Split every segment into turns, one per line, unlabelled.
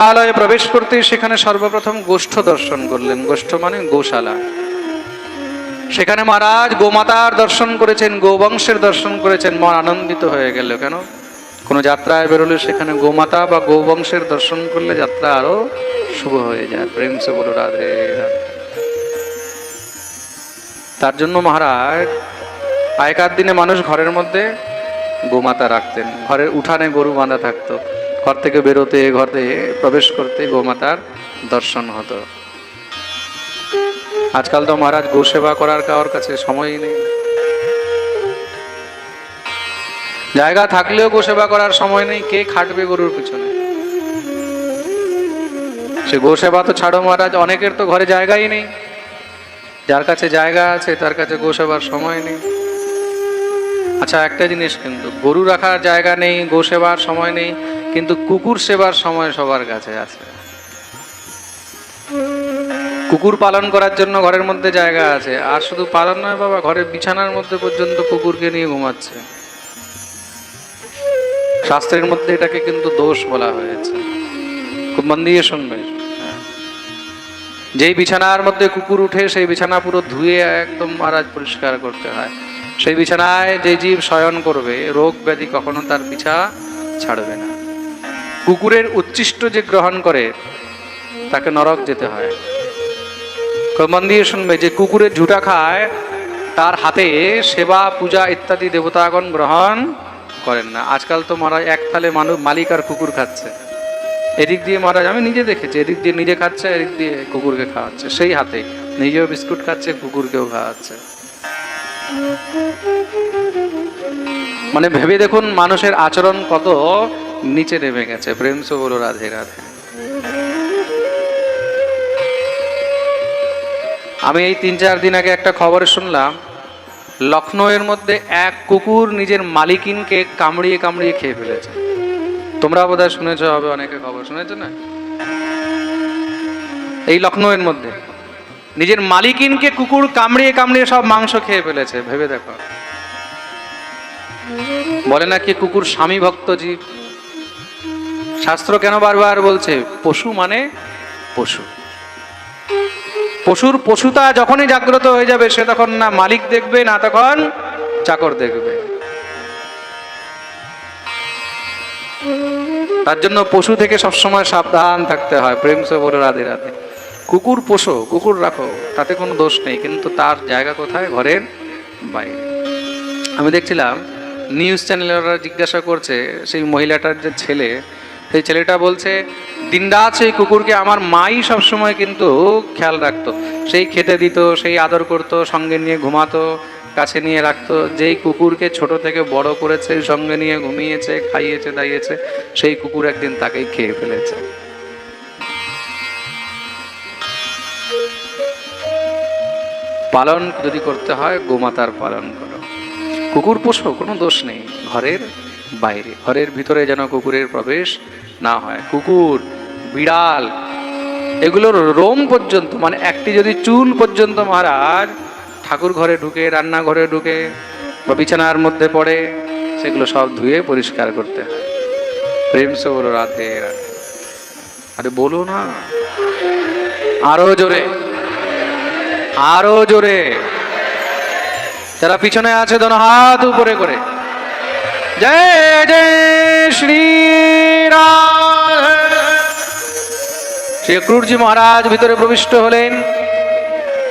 আলয়ে প্রবেশ করতে সেখানে সর্বপ্রথম গোষ্ঠ দর্শন করলেন। গোষ্ঠ মানে গোশালা। সেখানে মহারাজ গোমাতার দর্শন করেছেন, গোবংশের দর্শন করেছেন। মন আনন্দিত হয়ে গেল কেন? কোনো যাত্রায় বেরোলে সেখানে গোমাতা বা গোবংশের দর্শন করলে যাত্রা আরও শুভ হয়ে যায়। প্রেম সে বলো রাধে। তার জন্য মহারাজ আগেকার দিনে মানুষ ঘরের মধ্যে গোমাতা রাখতেন। ঘরের উঠানে গরু বাঁধা থাকতো। ঘর থেকে বেরোতে, ঘরে প্রবেশ করতে গোমাতার দর্শন হতো। আজকাল তো মহারাজ গো সেবা করার কারোর কাছে সময়ই নেই। জায়গা থাকলেও গো সেবা করার সময় নেই, কে খাটবে গরুর পিছনে? সে গো সেবা তো ছাড়ো মহারাজ, অনেকের তো ঘরে জায়গাই নেই। যার কাছে জায়গা আছে, তার কাছে গো সেবার সময় নেই। আচ্ছা একটা জিনিস কিন্তু, গরু রাখার জায়গা নেই, গো সেবার সময় নেই কিন্তু কুকুর সেবার সময় সবার কাছে আছে। কুকুর পালন করার জন্য ঘরের মধ্যে জায়গা আছে। আর শুধু পালন নয় বাবা, ঘরের বিছানার মধ্যে পর্যন্ত কুকুরকে নিয়ে ঘুমাচ্ছে। শাস্ত্রের মধ্যে এটাকে কিন্তু দোষ বলা হয়েছে। খুব মন দিয়ে শুনবে। যেই বিছানার মধ্যে কুকুর উঠে, সেই বিছানা পুরো ধুয়ে একদম মহারাজ পরিষ্কার করতে হয়। সেই বিছানায় যে জীব শয়ন করবে, রোগ ব্যাধি কখনো তার পিছা ছাড়বে না। কুকুরের উচ্ছিষ্ট যে গ্রহণ করে, তাকে নরক যেতে হয়। মন দিয়ে শুনবে যে কুকুরের ঝুটা খায়, তার হাতে সেবা, পূজা ইত্যাদি দেবতাগণ গ্রহণ করেন না। আজকাল তো মহারাজ এক থালে মানুষ মালিক আর কুকুর খাচ্ছে। এদিক দিয়ে মহারাজ, আমি নিজে দেখেছি, এদিক দিয়ে নিজে খাচ্ছে, এদিক দিয়ে কুকুরকে খাওয়াচ্ছে। সেই হাতে নিজেও বিস্কুট খাচ্ছে, কুকুরকেও খাওয়াচ্ছে। মানে ভেবে দেখুন, মানুষের আচরণ কত নিচে নেমে গেছে। প্রেম সে বলো রাধে রাধে। আমি এই তিন চার দিন আগে একটা খবর শুনলাম। লখনৌয়ের মধ্যে এক কুকুর নিজের মালিকিনকে কামড়িয়ে কামড়িয়ে খেয়ে ফেলেছে। তোমরা বোধহয় শুনেছ, হবে অনেকে খবর শুনেছো না? এই লখনৌয়ের মধ্যে নিজের মালিকিনকে কুকুর কামড়িয়ে কামড়িয়ে সব মাংস খেয়ে ফেলেছে। ভেবে দেখো। বলে নাকি কুকুর স্বামী ভক্ত জীব? শাস্ত্র কেন বারবার বলছে, পশু মানে পশু। পশুর পশুতা যখনই জাগ্রত হয়ে যাবে, সে তখন না মালিক দেখবে, না তখন চাকর দেখবে। তার জন্য পশু থেকে সবসময় সাবধান থাকতে হয়, প্রেম সে বলে রাধে রাধে। কুকুর পোষো, কুকুর রাখো, তাতে কোনো দোষ নেই, কিন্তু তার জায়গা কোথায়? ঘরের বাইরে। আমি দেখছিলাম, নিউজ চ্যানেলেরা জিজ্ঞাসা করছে, সেই মহিলাটার যে ছেলে সেই ছেলেটা বলছে, দিনরাত সেই কুকুরকে আমার মাই সবসময় কিন্তু খেয়াল রাখতো। সেই খেতে দিত, সেই আদর করতো, সঙ্গে নিয়ে ঘুমাতো, কাছে নিয়ে রাখতো। যেই কুকুরকে ছোট থেকে বড় করেছে, সঙ্গে নিয়ে ঘুমিয়েছে, খাইয়েছে, দাইয়েছে, সেই কুকুর একদিন তাকেই খেয়ে ফেলেছে। পালন যদি করতে হয়, গোমাতার পালন করো। কুকুর পোষো, কোনো দোষ নেই। ঘরের বাইরে। ঘরের ভিতরে যেন কুকুরের প্রবেশ না হয়। কুকুর, বিড়াল, এগুলোর রোম পর্যন্ত মানে একটি যদি চুল পর্যন্ত মহারাজ ঠাকুর ঘরে ঢুকে, রান্নাঘরে ঢুকে বা বিছানার মধ্যে পড়ে, সেগুলো সব ধুয়ে পরিষ্কার করতে হয়। প্রেম সে বলো রাধে রাধে। আরে বলো না। আরও জোরে। আরও জোরে। যারা পিছনে আছে, দোনো হাত উপরে করে। জয় জয় শ্রী মহারাজ ভিতরে প্রবিষ্ট হলেন।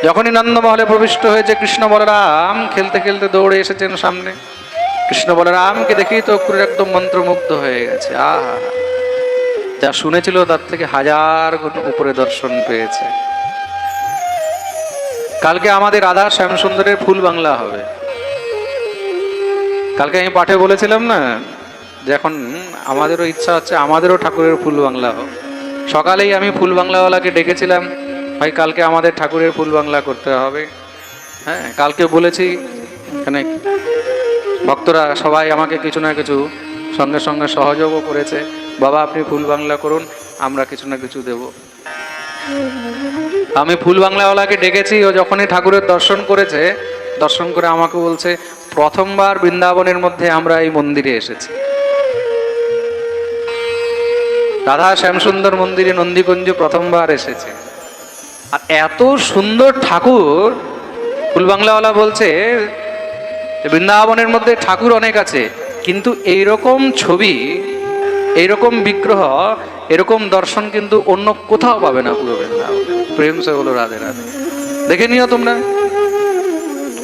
যখনই নন্দমহলে প্রবিষ্ট হয়েছে কৃষ্ণ বলরাম, খেলতে খেলতে দৌড়ে এসেছেন সামনে। কৃষ্ণ বলরামকে দেখেই তো ক্রুর একদম মন্ত্রমুগ্ধ হয়ে গেছে। আহা, যা শুনেছিল তার থেকে হাজার গুণ উপরে দর্শন পেয়েছে। কালকে আমাদের রাধা শ্যামসুন্দরের ফুল বাংলা হবে। কালকে আমি পাঠে বলেছিলাম না, যে এখন আমাদেরও ইচ্ছা হচ্ছে আমাদেরও ঠাকুরের ফুল বাংলা হোক। সকালেই আমি ফুল বাংলাওয়ালাকে ডেকেছিলাম, ভাই কালকে আমাদের ঠাকুরের ফুল বাংলা করতে হবে। হ্যাঁ কালকে বলেছি, এখানে ভক্তরা সবাই আমাকে কিছু না কিছু, সঙ্গে সঙ্গে সহযোগও করেছে, বাবা আপনি ফুল বাংলা করুন, আমরা কিছু না কিছু দেব। আমি ফুল বাংলাওয়ালাকে ডেকেছি, ও যখনই ঠাকুরের দর্শন করেছে, দর্শন করে আমাকে বলছে, প্রথমবার বৃন্দাবনের মধ্যে আমরা এই মন্দিরে এসেছি। রাধা শ্যামসুন্দর মন্দিরে নন্দীকুঞ্জ প্রথমবার এসেছে। আর এত সুন্দর ঠাকুর, ফুলবাংলাওয়ালা বলছে বৃন্দাবনের মধ্যে ঠাকুর অনেক আছে, কিন্তু এইরকম ছবি, এইরকম বিগ্রহ এরকম দর্শন কিন্তু অন্য কোথাও পাবে না পুরো প্রেম সে হলো রাধে রাধে। দেখে নিও তোমরা।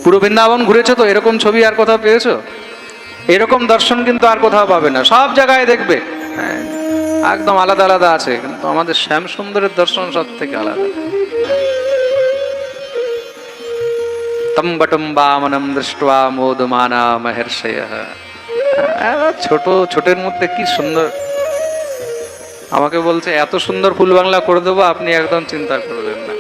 পুরো বৃন্দাবন ঘুরেছো তো এরকম ছবি আর কোথাও পেয়েছ? এরকম দর্শন কিন্তু আর কোথাও পাবে না। সব জায়গায় দেখবে। হ্যাঁ, একদম আলাদা আলাদা আছে কিন্তু আমাদের শ্যাম সুন্দরের দর্শন সব থেকে আলাদা। তম বটম বামনম দৃষ্ট্বা মোদমানা মহর্ষয়। ছোট ছোটের মধ্যে কি সুন্দর আমাকে বলছে, এত সুন্দর ফুল বাংলা করে দেবো, আপনি একদম চিন্তা করবেন না।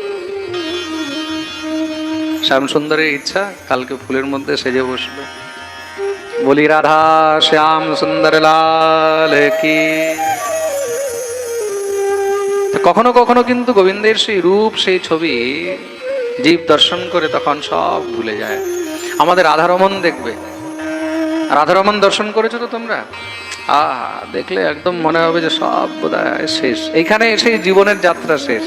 শ্যাম সুন্দরের ইচ্ছা, কালকে ফুলের মধ্যে সেজে বসবে বলি, রাধা শ্যাম সুন্দর লাল কি? কখনো কখনো কিন্তু গোবিন্দের সেই রূপ, সেই ছবি জীব দর্শন করে তখন সব ভুলে যায়। আমাদের রাধারমন দেখবে। রাধারমন দর্শন করেছ তো তোমরা? আহা দেখলে একদম মনে হবে যে সব বোধহয় শেষ। এইখানে এসেই জীবনের যাত্রা শেষ।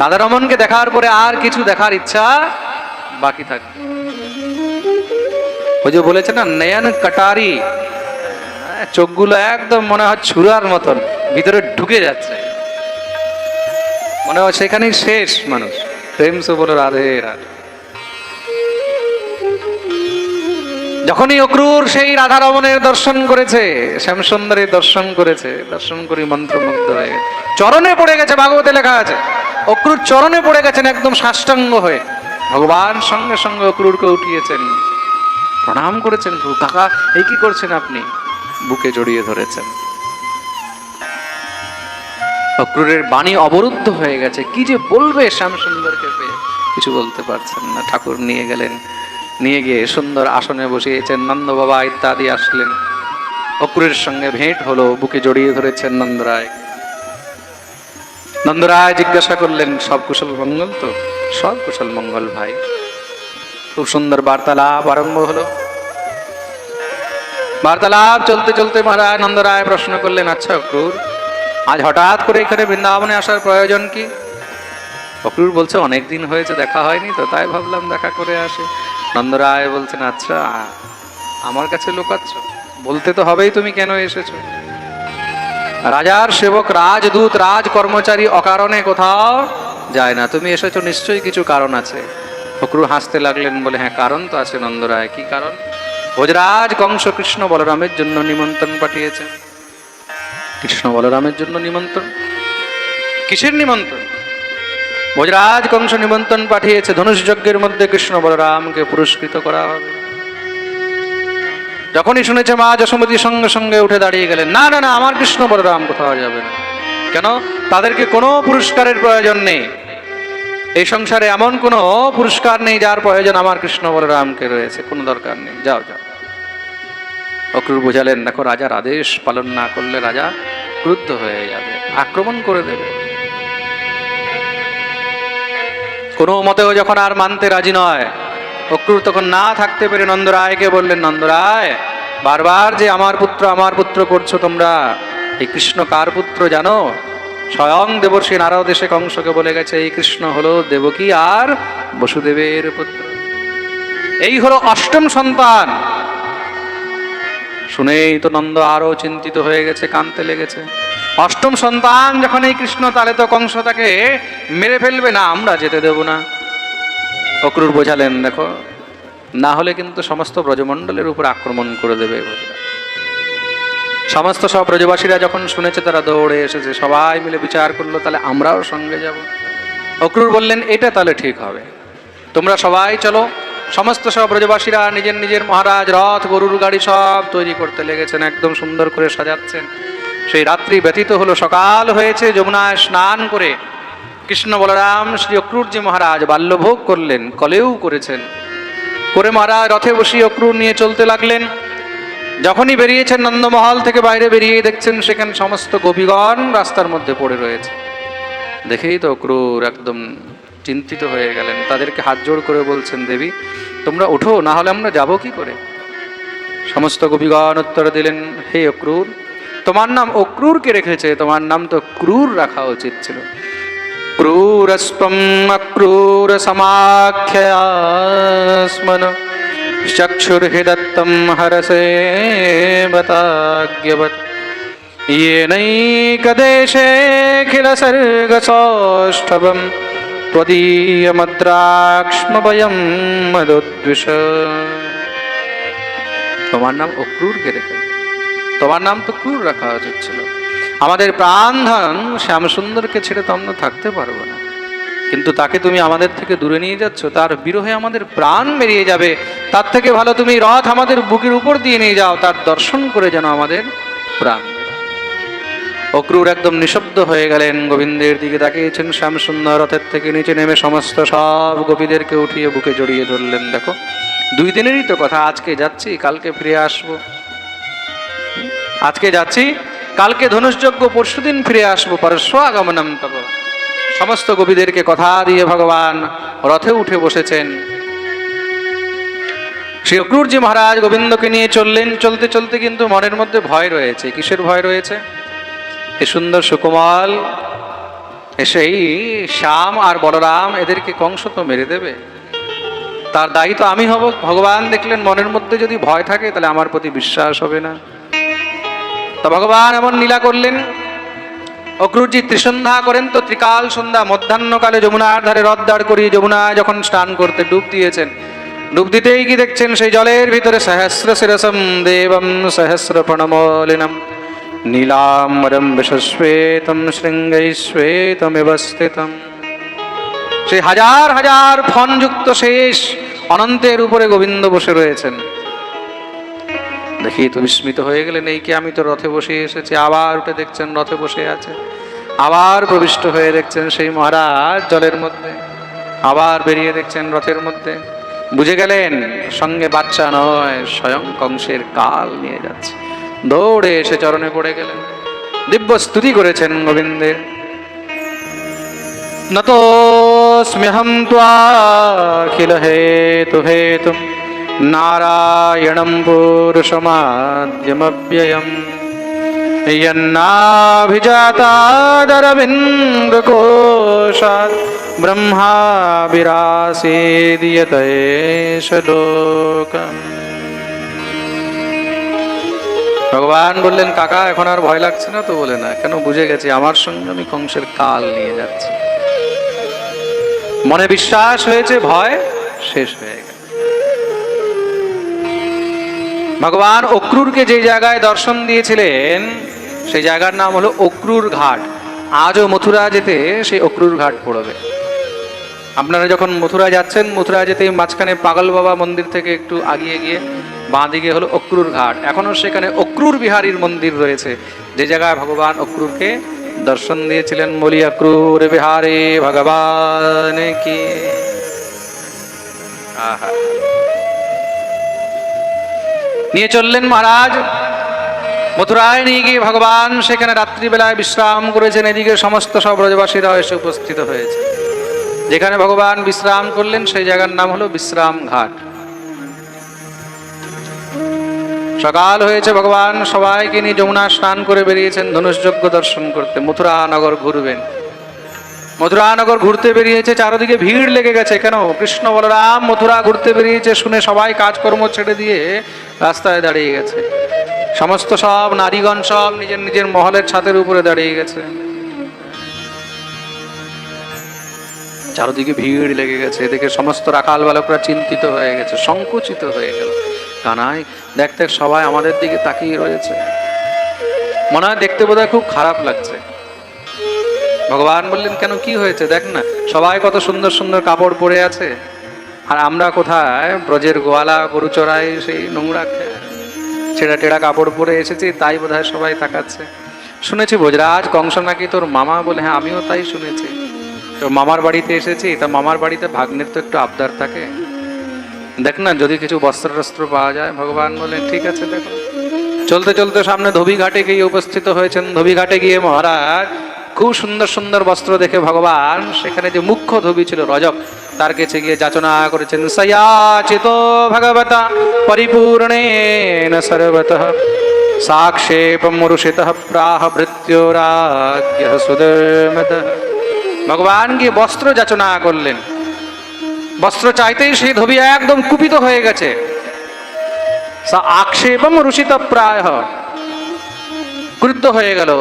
রাধারমনকে দেখার পরে আর কিছু দেখার ইচ্ছা বাকি থাকে ওই যে বলেছে না, নয়ন কাটারি। চোখগুলো একদম মনে হয় ছুরার মতন, ভিতরে ঢুকে যাচ্ছে। মনে হয় সেখানেই শেষ মানুষ। প্রেম সে রাধে রাধে। যখনই অক্রুর সেই রাধা রমণের দর্শন করেছে, শ্যামসুন্দরের দর্শন করেছে, দর্শন করি মন্ত্রমুগ্ধ হয়ে। গেছে চরণে পড়ে গেছে, ভাগবতে লেখা আছে। অক্রুর চরণে পড়ে গেছেন একদম সাষ্টাঙ্গ হয়ে। ভগবান সঙ্গে সঙ্গে অক্রুরকে উঠিয়েছেন। প্রণাম করেছেন কাকা, এই কি করছেন আপনি? বুকে জড়িয়ে ধরেছেন। অক্রুরের বাণী অবরুদ্ধ হয়ে গেছে। কি যে বলবে শ্যামসুন্দরকে পেয়ে, কিছু বলতে পারছেন না। ঠাকুর নিয়ে গেলেন। নিয়ে গিয়ে সুন্দর আসনে বসিয়েছেন নন্দ বাবা ইত্যাদি আসলেন। অক্রুরের সঙ্গে ভেঁট হলো, বুকে জড়িয়ে ধরেছেন নন্দরায় নন্দরায় জিজ্ঞাসা করলেন, সব কুশল মঙ্গল তো? সব কুশল মঙ্গল ভাই। খুব সুন্দর বার্তালাপ আরম্ভ হলো। বার্তালাপ চলতে চলতে মহারাজ নন্দরায় প্রশ্ন করলেন আচ্ছা অক্রুর আজ হঠাৎ করে এখানে বৃন্দাবনে আসার প্রয়োজন কি? অক্রুর বলছে অনেক দিন হয়েছে, দেখা হয়নি তো, তাই ভাবলাম দেখা করে আসে। নন্দরায় বলছেন আচ্ছা আমার কাছে লোকাচ্ছ। বলতে তো হবেই তুমি কেন এসেছ? রাজার সেবক রাজদূত রাজ কর্মচারী অকারণে কোথাও যায় না। তুমি এসেছ, নিশ্চয়ই কিছু কারণ আছে। ফকরু হাসতে লাগলেন বলে হ্যাঁ কারণ তো আছে নন্দরায় কি কারণ? ভোজরাজ কংস কৃষ্ণ বলরামের জন্য নিমন্ত্রণ পাঠিয়েছে কৃষ্ণ বলরামের জন্য নিমন্ত্রণ? কিসের নিমন্ত্রণ? ভোজরাজ কংস নিমন্ত্রণ পাঠিয়েছে, ধনুষ যজ্ঞের মধ্যে কৃষ্ণ বলরামকে পুরস্কৃত করা হবে। যখনই শুনেছে মা যশোমতী সঙ্গে সঙ্গে উঠে দাঁড়িয়ে গেলেন, না না না, আমার কৃষ্ণ বলরাম কোথাও যাবে না। কেন? তাদেরকে কোনো পুরস্কারের প্রয়োজন নেই। এই সংসারে এমন কোনো পুরস্কার নেই যার প্রয়োজন আমার কৃষ্ণ বলরামকে রয়েছে। কোনো দরকার নেই, যাও যাও। অক্রুর বোঝালেন, দেখো, রাজার আদেশ পালন না করলে রাজা ক্রুদ্ধ হয়ে যাবে, আক্রমণ করে দেবে। কোনো মতেও যখন আর মানতে রাজি নয় অক্রুর তখন না থাকতে পেরে নন্দরায়কে বললেন, নন্দরায়, বারবার যে আমার পুত্র আমার পুত্র করছ তোমরা, এই কৃষ্ণ কার পুত্র জানো? স্বয়ং দেবর্ষী নারদ এসে কংসকে বলে গেছে, এই কৃষ্ণ হলো দেবকী আর বসুদেবের পুত্র। এই হলো অষ্টম সন্তান। শুনেই তো নন্দ আরও চিন্তিত হয়ে গেছে কানতে লেগেছে। অষ্টম সন্তান যখন এই কৃষ্ণ তাহলে তো কংস তাকে মেরে ফেলবে না, আমরা যেতে দেব না। অক্রুর বোঝালেন, দেখো, না হলে কিন্তু সমস্ত ব্রজমণ্ডলের উপর আক্রমণ করে দেবে। সমস্ত সব ব্রজবাসীরা যখন শুনেছে, তারা দৌড়ে এসেছে, সবাই মিলে বিচার করল, তাহলে আমরাও সঙ্গে যাব। অক্রুর বললেন, এটা তাহলে ঠিক হবে। তোমরা সবাই চলো। সমস্ত সব ব্রজবাসীরা নিজের নিজের মহারাজ, রথ, গরুর গাড়ি সব তৈরি করতে লেগেছেন, একদম সুন্দর করে সাজাচ্ছেন। সেই রাত্রি ব্যতীত হলো সকাল হয়েছে। যমুনায় স্নান করে কৃষ্ণ বলরাম শ্রী অক্রুরজি মহারাজ বাল্যভোগ করলেন, কলেও করেছেন। করে মহারাজ রথে বসিয়ে অক্রুর নিয়ে চলতে লাগলেন। যখনই বেরিয়েছেন নন্দমহল থেকে বাইরে বেরিয়ে দেখছেন সেখানে সমস্ত গোপীগণ রাস্তার মধ্যে পড়ে রয়েছে। দেখেই তো অক্রুর একদম চিন্তিত হয়ে গেলেন। তাদেরকে হাত জোড় করে বলছেন, দেবী, তোমরা ওঠো, না হলে আমরা যাব কি করে? সমস্ত গোপীগণ উত্তর দিলেন, হে অক্রুর তোমার নাম অক্রূরকে রেখেছে তোমার নাম তো ক্রূর রাখা উচিত ছিল ক্রূরস্পম অক্রূর সমাখ্যাস্মন চক্ষুর্হিদত্তম হরসে বতাজ্ঞবৎ येनैकदेशेऽखिलसर्गसौष्ठवं त्वदीयमद्राक्ष्मभयं मदोद्विष তোমার নাম অক্রূরকে রেখে তোমার নাম তো ক্রূর রাখা উচিত ছিল। আমাদের প্রাণধন শ্যামসুন্দরকে ছেড়ে তো আমরা থাকতে পারব না। কিন্তু তাকে তুমি আমাদের থেকে দূরে নিয়ে যাচ্ছ, তার বিরহে আমাদের প্রাণ বেরিয়ে যাবে। তার থেকে ভালো তুমি রথ আমাদের বুকের উপর দিয়ে নিয়ে যাও, তার দর্শন করে যেন আমাদের প্রাণ। অক্রুর একদম নিঃশব্দ হয়ে গেলেন, গোবিন্দের দিকে তাকিয়েছেন শ্যামসুন্দর, রথের থেকে নিচে নেমে সমস্ত সব গোপীদেরকে উঠিয়ে বুকে জড়িয়ে ধরলেন। দেখো, দুই দিনেরই তো কথা, আজকে যাচ্ছি, কালকে ফিরে আসব। আজকে যাচ্ছি। কালকে ধনুষযজ্ঞ, পরশুদিন ফিরে আসব। পরস্ব আগমনম তব। সমস্ত গোপীদেরকে কথা দিয়ে ভগবান রথে উঠে বসেছেন। শ্রী অক্রূরজি মহারাজ গোবিন্দকে নিয়ে চললেন। চলতে চলতে কিন্তু মনের মধ্যে ভয় রয়েছে। কিসের ভয় রয়েছে? এ সুন্দর সুকুমাল সেই শ্যাম আর বলরাম, এদেরকে কংস তো মেরে দেবে। তার দায়ী তো আমি হব। ভগবান দেখলেন মনের মধ্যে যদি ভয় থাকে, তাহলে আমার প্রতি বিশ্বাস হবে না। তো ভগবান এমন লীলা করলেন। অক্রুরজি ত্রিসন্ধ্যা করেন তো ত্রিকাল সন্ধ্যা মধ্যাহ্নকালে যমুনার ধারে রথ দাঁড় করিয়ে যমুনায় যখন স্নান করতে ডুব দিয়েছেন, ডুব দিতেই কি দেখছেন সেই জলের ভিতরে সহস্র শিরসম দেবম, সহস্র প্রণমলিনম। নীলাম্বরম বিশ্বশ্বেতম শৃঙ্গৈশ্বেতমিব স্থিতম সেই হাজার হাজার ফনযুক্ত শেষ অনন্তের উপরে গোবিন্দ বসে রয়েছেন। দেখি তো বিস্মিত হয়ে গেলেন এই কি? আমি তো রথে বসে এসেছি। আবার উঠে দেখছেন রথে বসে আছে। আবার প্রবিষ্ট হয়ে দেখছেন সেই মহারাজ জলের মধ্যে। আবার বেরিয়ে দেখছেন রথের মধ্যে। বুঝে গেলেন, সঙ্গে বাচ্চা নয়, স্বয়ং কংসের কাল নিয়ে যাচ্ছে। দৌড়ে এসে চরণে পড়ে গেলেন। দিব্য স্তুতি করেছেন গোবিন্দের। নতোস্ম্যহম ত্বাখিল হেতু হেতুম। নারায়ণম পুরুষমাদ্যমব্যয়ম यन्नाभिजातादरविन्दकोशात् ब्रह्मा विरासेदियतेष लोकम् ভগবান বললেন কাকা এখন আর ভয় লাগছে না তো বলে না কেন বুঝে গেছি আমার সঙ্গে আমি কংসের কাল নিয়ে যাচ্ছি মনে বিশ্বাস হয়েছে ভয় শেষ হয়ে গেল ভগবান অক্রুরকে যে জায়গায় দর্শন দিয়েছিলেন, সেই জায়গার নাম হলো অক্রুর ঘাট। আজও মথুরা যেতে সেই অক্রুর ঘাট পড়বে। আপনারা যখন মথুরা যাচ্ছেন, মথুরা যেতে মাঝখানে পাগল বাবা মন্দির থেকে একটু আগিয়ে গিয়ে বাঁ দিকে হলো অক্রুর ঘাট। এখনও সেখানে অক্রুর বিহারীর মন্দির রয়েছে। যে জায়গায় ভগবান অক্রুরকে দর্শন দিয়েছিলেন মলি অক্রুর বিহারে, ভগবান কি? আহা। নিয়ে চললেন মহারাজ। মথুরায় নিয়ে গিয়ে ভগবান সেখানে রাত্রিবেলায় বিশ্রাম করেছেন। এদিকে সমস্ত সব ব্রজবাসীরা এসে উপস্থিত হয়েছে। যেখানে ভগবান বিশ্রাম করলেন, সেই জায়গার নাম হলো বিশ্রাম ঘাট। সকাল হয়েছে, ভগবান সবাইকে নিয়ে যমুনা স্নান করে বেরিয়েছেন ধনুষযজ্ঞ দর্শন করতে। মথুরা নগর ঘুরবেন। মথুরানগর ঘুরতে বেরিয়েছে, চারদিকে ভিড় লেগে গেছে কেন? কৃষ্ণ বলরাম মথুরা ঘুরতে বেরিয়েছে শুনে সবাই কাজকর্ম ছেড়ে দিয়ে রাস্তায় দাঁড়িয়ে গেছে। সমস্ত সব নারীগণ সব নিজের নিজের মহলের ছাদের উপরে দাঁড়িয়ে গেছে। চারদিকে ভিড় লেগে গেছে, এদিকে সমস্ত রাখাল বালকরা চিন্তিত হয়ে গেছে, সংকুচিত হয়ে গেল। কানাই দেখতে সবাই আমাদের দিকে তাকিয়ে রয়েছে। মনে হয় দেখতে বোধহয় খুব খারাপ লাগছে। ভগবান বললেন, কেন কি হয়েছে? দেখ না, সবাই কত সুন্দর সুন্দর কাপড় পরে আছে। আর আমরা কোথায়? ব্রজের গোয়ালা, গরু চড়াই, সেই নোংরা ছেঁড়া টেড়া কাপড় পরে এসেছি, তাই বোধহয় সবাই তাকাচ্ছে। শুনেছি ভোজরাজ কংস নাকি তোর মামা? বলে হ্যাঁ আমিও তাই শুনেছি। তো মামার বাড়িতে এসেছি, তা মামার বাড়িতে ভাগ্নের তো একটু আবদার থাকে। দেখ না, যদি কিছু বস্ত্র টস্ত্র পাওয়া যায়, ভগবান বলে, ঠিক আছে, দেখো। চলতে চলতে সামনে ধোবি ঘাটে গিয়ে উপস্থিত হয়েছেন। ধোবি ঘাটে গিয়ে মহারাজ খুব সুন্দর সুন্দর বস্ত্র দেখে ভগবান, সেখানে যে মুখ্য ধোবি ছিল রজক, তার কাছে গিয়ে যাচনা করেছেন, সয়াচিত ভগবতা পরিপূর্ণেন সর্বতঃ সাক্ষেপম রুষিত প্রাহ ভৃত্যোরাজ্ঞ সুদমদ ভগবান গিয়ে বস্ত্র যাচনা করলেন। বস্ত্র চাইতেই সেই ধবি একদম কুপিত হয়ে গেছে। সা আক্ষেপম রুষিত প্রায় ক্রুদ্ধ হয়ে গেল।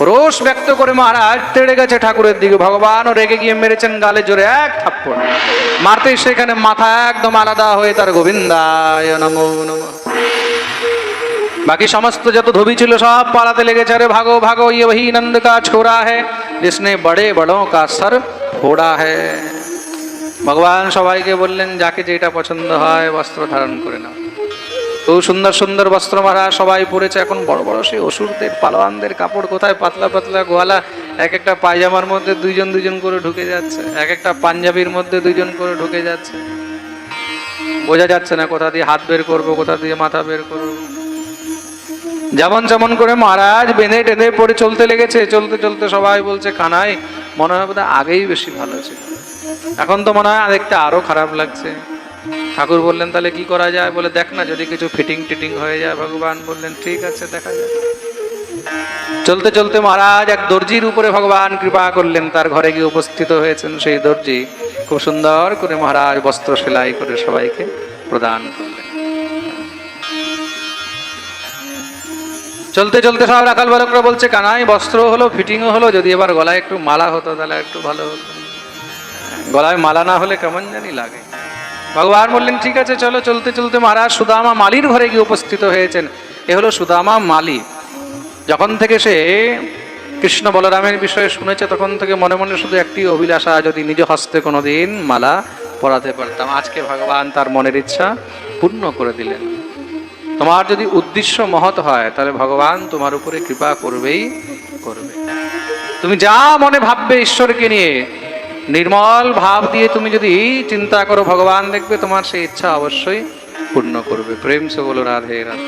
রোষ ব্যক্ত করে মহারাজ তেড়ে গেছে ঠাকুরের দিকে ভগবান ও রেগে গিয়ে মেরেছেন গালে জোরে এক থাপ্পড় মারতেই সেখানে মাথা একদম আলাদা হয়ে তার গোবিন্দায় নমো নমঃ बाकी समस्त যত ধোবি ছিল সব পালাতে লেগেছে আরে ভাগো ভাগো ये वही नंद का छोरा है जिसने बड़े बड़ों का सर फोड़ा है ভগবান সবাইকে বললেন যাকে যেটা পছন্দ হয় বস্ত্র ধারণ করে নাও খুব সুন্দর সুন্দর বস্ত্র মারা সবাই পরেছে। এখন বড় বড় সেই অসুরদের, পালোয়ানদের কাপড় কোথায়? পাতলা পাতলা গোয়ালা। এক একটা পায়জামার মধ্যে দুইজন দুইজন করে ঢুকে যাচ্ছে। এক একটা পাঞ্জাবির মধ্যে দুইজন করে ঢুকে যাচ্ছে। বোঝা যাচ্ছে না কোথা দিয়ে হাত বের করব, কোথা দিয়ে মাথা বের করব। যেমন যেমন করে মহারাজ বেঁধে টেঁধে পড়ে চলতে লেগেছে, চলতে চলতে সবাই বলছে, কানাই, মনে হয় বোধহয় আগেই বেশি ভালো ছিল। এখন তো মনে হয় আরেকটা আরও খারাপ লাগছে। ঠাকুর বললেন, তাহলে কি করা যায়? বলে, দেখ না, যদি কিছু ফিটিং টিটিং হয়ে যায়, ভগবান বললেন, ঠিক আছে, দেখা যায় চলতে চলতে মহারাজ এক দর্জির উপরে ভগবান কৃপা করলেন। তার ঘরে গিয়ে উপস্থিত হয়েছেন সেই দর্জি। খুব সুন্দর করে মহারাজ বস্ত্র সেলাই করে সবাইকে প্রদান করলেন। চলতে চলতে সব রাখাল বালকরা বলছে, কানাই, বস্ত্র হলো ফিটিংও হলো। যদি এবার গলায় একটু মালা হতো, তাহলে একটু ভালো হতো। গলায় মালা না হলে কেমন জানি লাগে। ভগবান বললেন, ঠিক আছে, চলো, চলতে চলতে মহারাজ সুদামা মালির ঘরে গিয়ে উপস্থিত হয়েছেন। এ হলো সুদামা মালি। যখন থেকে সে কৃষ্ণ বলরামের বিষয়ে শুনেছে, তখন থেকে মনে মনে শুধু একটি অভিলাষা, যদি নিজ হস্তে কোনোদিন মালা পরাতে পারতাম। আজকে ভগবান তার মনের ইচ্ছা পূর্ণ করে দিলেন। তোমার যদি উদ্দেশ্য মহৎ হয়, তাহলে ভগবান তোমার উপরে কৃপা করবেই করবে। তুমি যা মনে ভাববে ঈশ্বরকে নিয়ে নির্মল ভাব দিয়ে তুমি যদি চিন্তা করো, ভগবান দেখবে তোমার সেই ইচ্ছা অবশ্যই পূর্ণ করবে। প্রেম সে বলো, রাধে রাধে।